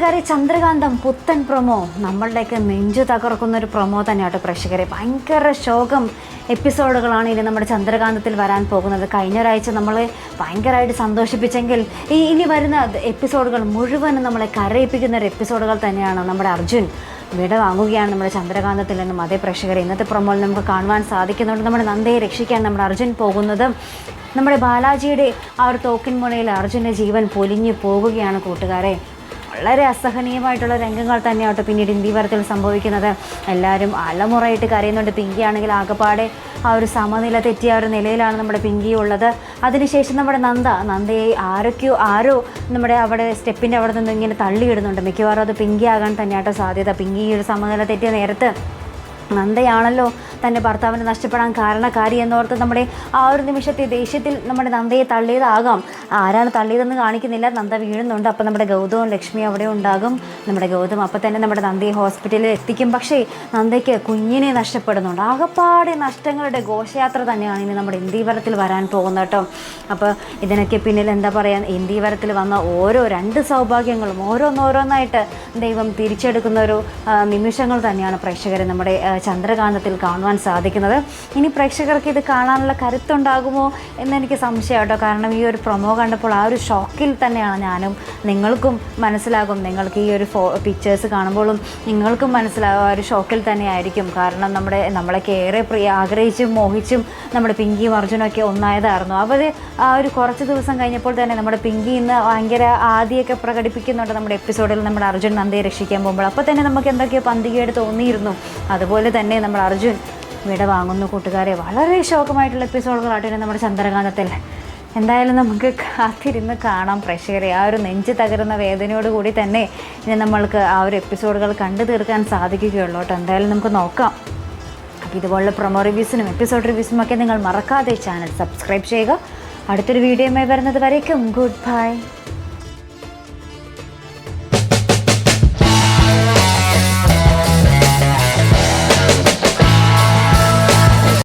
ചന്ദ്രകാന്തം പുത്തൻ പ്രൊമോ നമ്മളുടെയൊക്കെ നെഞ്ചു തകർക്കുന്ന ഒരു പ്രൊമോ തന്നെയാട്ടോ പ്രേക്ഷകരെ. ഭയങ്കര ശോകം എപ്പിസോഡുകളാണ് ഇനി നമ്മുടെ ചന്ദ്രകാന്തത്തിൽ വരാൻ പോകുന്നത്. കഴിഞ്ഞ ഒരാഴ്ച നമ്മളെ ഭയങ്കരമായിട്ട് സന്തോഷിപ്പിച്ചെങ്കിൽ ഈ ഇനി വരുന്ന എപ്പിസോഡുകൾ മുഴുവനും നമ്മളെ കരയിപ്പിക്കുന്ന ഒരു എപ്പിസോഡുകൾ തന്നെയാണ് നമ്മുടെ അർജുൻ. വിട വാങ്ങുകയാണ് നമ്മുടെ ചന്ദ്രകാന്തത്തിൽ നിന്നും. അതേ പ്രേക്ഷകരെ ഇന്നത്തെ പ്രൊമോയിൽ നമുക്ക് കാണുവാൻ സാധിക്കുന്നുണ്ട്. നമ്മുടെ നന്ദയെ രക്ഷിക്കാൻ നമ്മുടെ അർജുൻ പോകുന്നത്. നമ്മുടെ ബാലാജിയുടെ ആ ഒരു തോക്കിൻ മുനയിൽ അർജുന്റെ ജീവൻ പൊലിഞ്ഞു പോകുകയാണ് കൂട്ടുകാരെ. വളരെ അസഹനീയമായിട്ടുള്ള രംഗങ്ങൾ തന്നെയാട്ടോ പിന്നീട് ഇന്ത്യവരത്തിൽ സംഭവിക്കുന്നത്. എല്ലാവരും അലമുറയിട്ട് കരയുന്നുണ്ട്. പിങ്കി ആണെങ്കിൽ ആകെപ്പാടെ ആ ഒരു സമനില തെറ്റിയ ഒരു നിലയിലാണ് നമ്മുടെ പിങ്കി ഉള്ളത്. അതിനുശേഷം നമ്മുടെ നന്ദ നന്ദയെ ആരൊക്കെയോ ആരോ നമ്മുടെ അവിടെ സ്റ്റെപ്പിന്റെ അവിടെ നിന്ന് ഇങ്ങനെ തള്ളിയിടുന്നുണ്ട്. മിക്കവാറും അത് പിങ്കി ആകാൻ തന്നെയാട്ടോ സാധ്യത. പിങ്കി ഈ ഒരു സമനില തെറ്റിയ നേരത്ത് നന്ദയാണല്ലോ തന്റെ ഭർത്താവിനെ നഷ്ടപ്പെടാൻ കാരണക്കാരി എന്നോർത്ത് നമ്മുടെ ആ ഒരു നിമിഷത്തെ ദേഷ്യത്തിൽ നമ്മുടെ നന്ദയെ തള്ളിയതാകാം. ആരാണ് തള്ളിയതെന്ന് കാണിക്കുന്നില്ല. നന്ദ വീഴുന്നുണ്ട്. അപ്പോൾ നമ്മുടെ ഗൗതവും ലക്ഷ്മി അവിടെ ഉണ്ടാകും. നമ്മുടെ ഗൗതം അപ്പോൾ തന്നെ നമ്മുടെ നന്ദയെ ഹോസ്പിറ്റലിൽ എത്തിക്കും. പക്ഷേ നന്ദയ്ക്ക് കുഞ്ഞിനെ നഷ്ടപ്പെടുന്നുണ്ട്. ആകപ്പാടെ നഷ്ടങ്ങളുടെ ഘോഷയാത്ര തന്നെയാണ് ഇനി നമ്മുടെ ഇന്ത്യവരത്തിൽ വരാൻ പോകുന്നത് കേട്ടോ. അപ്പോൾ ഇതിനൊക്കെ പിന്നിൽ എന്താ പറയുക ഇന്ത്യവരത്തിൽ വന്ന ഓരോ രണ്ട് സൗഭാഗ്യങ്ങളും ഓരോന്നോരോന്നായിട്ട് ദൈവം തിരിച്ചെടുക്കുന്ന ഒരു നിമിഷങ്ങൾ തന്നെയാണ് പ്രേക്ഷകരെ നമ്മുടെ ചന്ദ്രകാന്തത്തിൽ കാണുവാൻ സാധിക്കുന്നത്. ഇനി പ്രേക്ഷകർക്ക് ഇത് കാണാനുള്ള കരുത്തുണ്ടാകുമോ എന്നെനിക്ക് സംശയം കേട്ടോ കാരണം ഈ ഒരു പ്രൊമോ കണ്ടപ്പോൾ ആ ഒരു ഷോക്കിൽ തന്നെയാണ് ഞാനും നിങ്ങൾക്കും മനസ്സിലാകും. നിങ്ങൾക്ക് ഈ ഒരു ഫോ പിക്ചേഴ്സ് കാണുമ്പോഴും നിങ്ങൾക്കും മനസ്സിലാകും ആ ഒരു ഷോക്കിൽ തന്നെയായിരിക്കും. കാരണം നമ്മുടെ നമ്മളൊക്കെ ഏറെ പ്രിയ ആഗ്രഹിച്ചും മോഹിച്ചും നമ്മുടെ പിങ്കിയും അർജുനൊക്കെ ഒന്നായതായിരുന്നു. അവർ ആ ഒരു കുറച്ച് ദിവസം കഴിഞ്ഞപ്പോൾ തന്നെ നമ്മുടെ പിങ്കി ഇന്ന് ഭയങ്കര ആദ്യമൊക്കെ പ്രകടിപ്പിക്കുന്നുണ്ട് നമ്മുടെ എപ്പിസോഡിൽ നമ്മുടെ അർജുൻ നന്ദയെ രക്ഷിക്കാൻ പോകുമ്പോൾ. അപ്പോൾ തന്നെ നമുക്ക് എന്തൊക്കെയോ പന്തികയായിട്ട് തോന്നിയിരുന്നു. അതുപോലെ തന്നെ നമ്മൾ അർജുൻ വിട വാങ്ങുന്നു കൂട്ടുകാരെ. വളരെ ശോകമായിട്ടുള്ള എപ്പിസോഡുകളായിട്ട് നമ്മുടെ ചന്ദ്രകാന്തത്തിൽ. എന്തായാലും നമുക്ക് കാത്തിരുന്ന് കാണാം പ്രേക്ഷകരെ. ആ ഒരു നെഞ്ച് തകരുന്ന വേദനയോടുകൂടി തന്നെ ഇനി നമ്മൾക്ക് ആ ഒരു എപ്പിസോഡുകൾ കണ്ടു തീർക്കാൻ സാധിക്കുകയുള്ളൂ കേട്ടോ. എന്തായാലും നമുക്ക് നോക്കാം. അപ്പോൾ ഇതുപോലുള്ള പ്രൊമോ റിവ്യൂസിനും എപ്പിസോഡ് റിവ്യൂസിനും ഒക്കെ നിങ്ങൾ മറക്കാതെ ചാനൽ സബ്സ്ക്രൈബ് ചെയ്യുക. അടുത്തൊരു വീഡിയോയുമായി വരുന്നത് വരേക്കും. Good bye